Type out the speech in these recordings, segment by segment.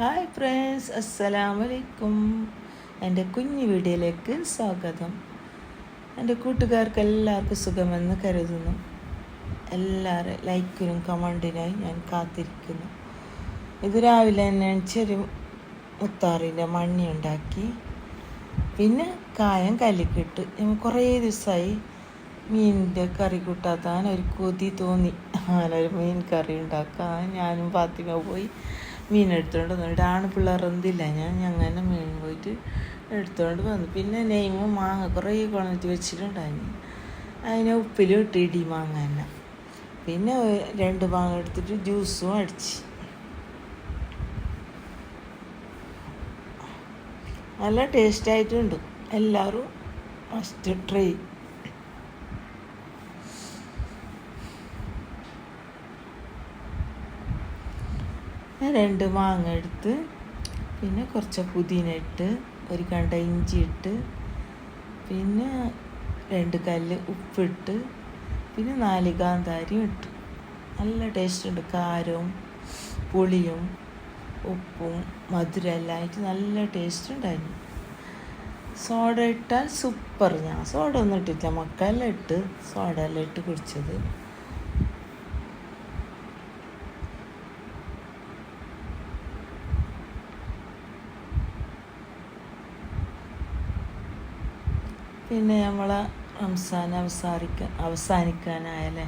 Hi friends അസ്സലാമു അലൈക്കും എന്റെ കുഞ്ഞു വീഡിയോയിലേക്ക് സ്വാഗതം. എന്റെ കൂട്ടുകാർക്ക് എല്ലാവർക്കും സുഖമെന്ന് കരുതുന്നു. എല്ലാവരും ലൈക്കിനും കമന്റിനായി ഞാൻ കാത്തിരിക്കുന്നു. ഇത് രാവിലെ തന്നെ ചെറു മുത്താറിന്റെ മണ്ണി ഉണ്ടാക്കി. പിന്നെ കായം കല്ലിക്കിട്ട്. ഞാൻ കുറേ ദിവസമായി മീനിന്റെ കറി കൂട്ടാത്താൻ ഒരു കൊതി തോന്നി. അങ്ങനെ ഒരു മീൻ കറി ഉണ്ടാക്കാൻ ഞാനും പാത്തിമ പോയി. മീൻ എടുത്തുകൊണ്ട് വന്നു. ആണ് പിള്ളേർ എന്തില്ല. ഞാൻ അങ്ങനെ മീൻ പോയിട്ട് എടുത്തുകൊണ്ട് വന്നു. പിന്നെ നെയ്മ് മാങ്ങ കുറേ കൊണ്ടിട്ട് വെച്ചിട്ടുണ്ടായിരുന്നു അതിനെ ഉപ്പിലും ഇട്ട് ഇടി മാങ്ങ തന്നെ പിന്നെ രണ്ട് മാങ്ങ എടുത്തിട്ട് ജ്യൂസും അടിച്ച്. നല്ല ടേസ്റ്റായിട്ടുണ്ട് എല്ലാവരും ഫസ്റ്റ് ട്രൈ രണ്ട് മാങ്ങ എടുത്ത് പിന്നെ കുറച്ച് പുതിന ഇട്ട് ഒരു കണ്ട ഇഞ്ചി ഇട്ട് പിന്നെ രണ്ട് കല്ല് ഉപ്പിട്ട് പിന്നെ നാല് കാന്താരിയും ഇട്ടു. നല്ല ടേസ്റ്റ് ഉണ്ട്. കാരവും പുളിയും ഉപ്പും മധുരം എല്ലാം ആയിട്ട് നല്ല ടേസ്റ്റ് ഉണ്ടായിരുന്നു. സോഡ ഇട്ടാൽ സൂപ്പർ ഞാൻ സോഡ ഒന്നും ഇട്ടില്ല മക്കളെല്ലാം ഇട്ട് സോഡ എല്ലാം ഇട്ട് കുടിച്ചത്. പിന്നെ നമ്മൾ റംസാൻ അവസാനിക്കാൻ അവസാനിക്കാനായല്ലേ?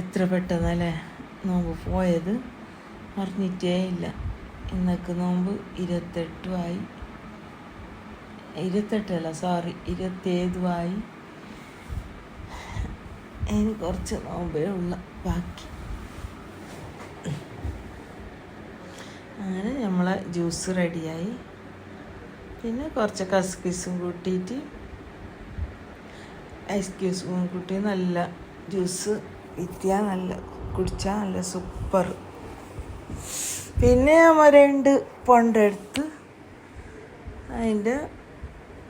എത്ര പെട്ടെന്നല്ലേ നോമ്പ് പോയത്? അറിഞ്ഞിട്ടേ ഇല്ല. ഇന്നൊക്കെ നോമ്പ് ഇരുപത്തെട്ടുമായി ഇരുപത്തെട്ടല്ല സോറി ഇരുപത്തേതുമായി ഇനി കുറച്ച് നോമ്പേ ഉള്ള ബാക്കി. അങ്ങനെ നമ്മളെ ജ്യൂസ് റെഡിയായി. പിന്നെ കുറച്ച് കസ്കിസും കൂട്ടിയിട്ട് ഐസ് ക്യൂസ് കൂട്ടി നല്ല ജ്യൂസ് വിറ്റിയാൽ നല്ല കുടിച്ചാൽ നല്ല സൂപ്പർ പിന്നെ നമ്മൾ രണ്ട് പൊണ്ടെടുത്ത് അതിന്റെ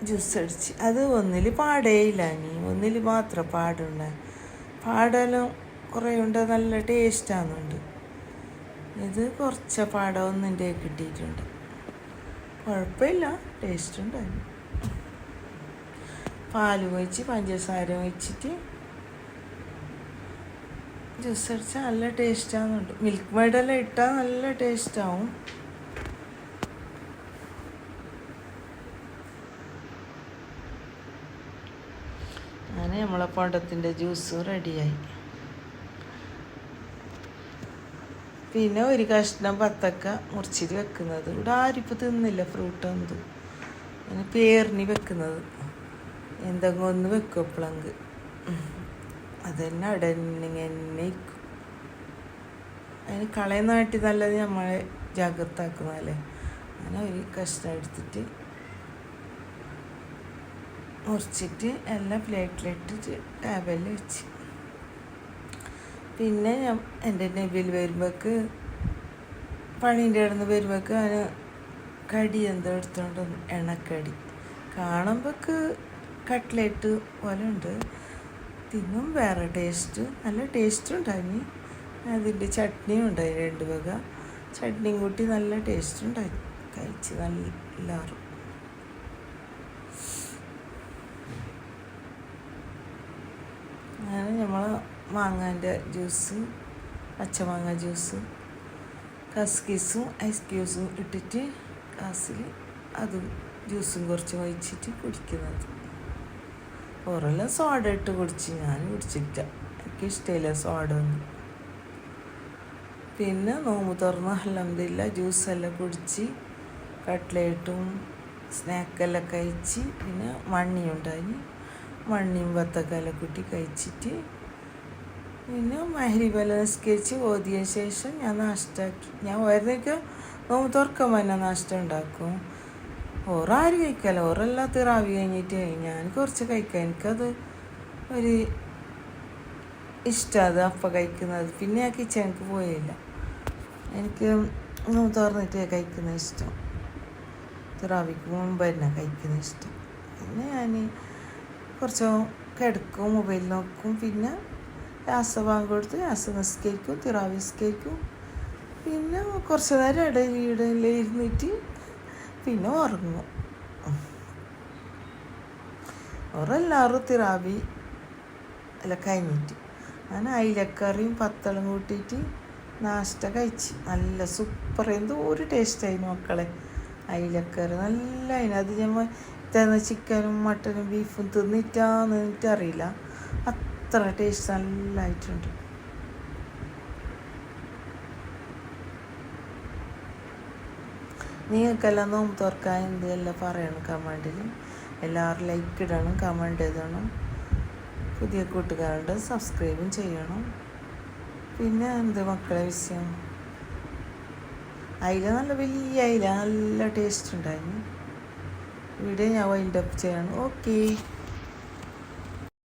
ജ്യൂസ് അടിച്ച്. അത് ഒന്നിൽ പാടേയില്ല നീ ഒന്നിൽ മാത്രം പാടുണ്ട പാടലും കുറേ ഉണ്ട് നല്ല ടേസ്റ്റാകുന്നുണ്ട് ഇത് കുറച്ച് പാടം ഒന്നിന്റെ കിട്ടിയിട്ടുണ്ട്. കുഴപ്പമില്ല ടേസ്റ്റ് ഉണ്ടായിരുന്നു പാൽ ഒഴിച്ച് പഞ്ചസാര ഒഴിച്ചിട്ട് ജ്യൂസ് അടിച്ചാൽ നല്ല ടേസ്റ്റ് ആവുന്നുണ്ട് മിൽക്ക് മെയ്ഡെല്ലാം ഇട്ടാൽ നല്ല ടേസ്റ്റ് ആവും. അങ്ങനെ നമ്മളെ പണ്ടത്തിന്റെ ജ്യൂസ് റെഡിയായി പിന്നെ ഒരു കഷ്ണം പത്തക്ക മുറിച്ചിട്ട് വെക്കുന്നത്. ഇവിടെ ആരും ഇപ്പോൾ തിന്നില്ല ഫ്രൂട്ട് എന്ത് അങ്ങനെ പേരിന് വെക്കുന്നത്. എന്തെങ്കിലും ഒന്ന് വെക്കും അതന്നെ അവിടെ തന്നെ ഇരിക്കും. അതിന് കളയുന്നാട്ടി നല്ലത് നമ്മളെ ജാഗ്രത ആക്കുന്നതല്ലേ അങ്ങനെ ഒരു കഷ്ണം എടുത്തിട്ട് മുറിച്ചിട്ട് എല്ലാം പ്ലേറ്റിലിട്ടിട്ട് ടേബിളിൽ വെച്ച്. പിന്നെ ഞാൻ എന്റെ നബിയിൽ വരുമ്പോക്ക് പണീന്റെ ഇടന്ന് വരുമ്പോക്ക് അവന് കടി എന്തോ എടുത്തോണ്ട് എണക്കടി കാണുമ്പോൾക്ക് കട്ട്ലേറ്റ് പോലെ ഉണ്ട് തിന്നും വേറെ ടേസ്റ്റ്. നല്ല ടേസ്റ്റ് ഉണ്ടായി അതിന്റെ ചട്നിയും ഉണ്ടായി രണ്ട് വക. ചട്നിയും കൂട്ടി നല്ല ടേസ്റ്റ് ഉണ്ടായി. കഴിച്ച് നല്ല എല്ലാവരും അങ്ങനെ നമ്മൾ മാങ്ങാന്റെ ജ്യൂസ് പച്ചമാങ്ങ ജ്യൂസ് കസ്കിസും ഐസ് ക്യൂസും ഇട്ടിട്ട് ഗ്ലാസ്സിൽ അതും ജ്യൂസും കുറച്ച് വഹിച്ചിട്ട് കുടിക്കുന്നത്. ഓരെല്ലാം സോഡ ഇട്ട് കുടിച്ച് ഞാൻ കുടിച്ചില്ല എനിക്ക് ഇഷ്ടമില്ല സോഡ ഒന്നും. പിന്നെ നോമ്പ് തുറന്ന് അലഹമില്ല ജ്യൂസെല്ലാം കുടിച്ച് കട്ട്ലേറ്റും സ്നാക്കെല്ലാം കഴിച്ച് പിന്നെ മണ്ണി ഉണ്ടായി മണ്ണിയും വത്തക്കെല്ലാം കൂട്ടി കഴിച്ചിട്ട് പിന്നെ മഹരിബെല്ലാം നിസ്കരിച്ച് ഓതിയ ശേഷം ഞാൻ നാഷ്ടാക്കി. ഞാൻ വരുന്നൊക്കെ നോമ്പ് തുറക്കുമ്പോൾ തന്നെ നാഷ്ടം ഉണ്ടാക്കും. ഓറാരും കഴിക്കല്ല ഓറെല്ലാം തിറാവി കഴിഞ്ഞിട്ട്. ഞാൻ കുറച്ച് കഴിക്കാം. എനിക്കത് ഒരു ഇഷ്ടമാണ് അപ്പം കഴിക്കുന്നത്. പിന്നെ ആ കിച്ചണിക്ക് പോയില്ല എനിക്ക് ഒന്നും തുറന്നിട്ട് കഴിക്കുന്ന ഇഷ്ടം. തിറാവിക്ക് മുമ്പ് തന്നെ കഴിക്കുന്ന ഇഷ്ടം. പിന്നെ ഞാൻ കുറച്ച് കിടക്കും മൊബൈൽ നോക്കും. പിന്നെ രാസ ബാങ്ക് കൊടുത്ത് രാസ നിസ്കരിക്കും തിറാവിസ്കരിക്കും പിന്നെ കുറച്ച് നേരം ഇടയിൽ ഇരുന്നിട്ട് പിന്നെ ഉറങ്ങും. ഓരെല്ലാവരും തിറാവി അല്ല കഴിഞ്ഞിട്ട് ഞാൻ അയിലക്കറിയും പത്തളം കൂട്ടിയിട്ട് നാഷ്ട കഴിച്ച്. നല്ല സൂപ്പർ എന്തോ ഒരു ടേസ്റ്റായി മക്കളെ. അയിലക്കറി നല്ല അതിന് അത് ഞമ്മ തന്ന ചിക്കനും മട്ടനും ബീഫും തിന്നിട്ടാന്ന് എനിക്കറിയില്ല. അത്ര ടേസ്റ്റ് നല്ലതായിട്ടുണ്ട് നിങ്ങൾക്കെല്ലാം നോമ്പ് തുറക്കാൻ എന്തെല്ലാം പറയണം കമന്റിൽ എല്ലാവരും ലൈക്ക് ഇടണം കമന്റ് എഴുതണം. പുതിയ കൂട്ടുകാരുടെ സബ്സ്ക്രൈബും ചെയ്യണം. പിന്നെ എന്ത് മക്കളെ വിഷയം? അയില നല്ല വലിയ അയില നല്ല ടേസ്റ്റ് ഉണ്ടായിരുന്നു ഇവിടെ ഞാൻ വൈൻഡപ്പ് ചെയ്യണം. ഓക്കേ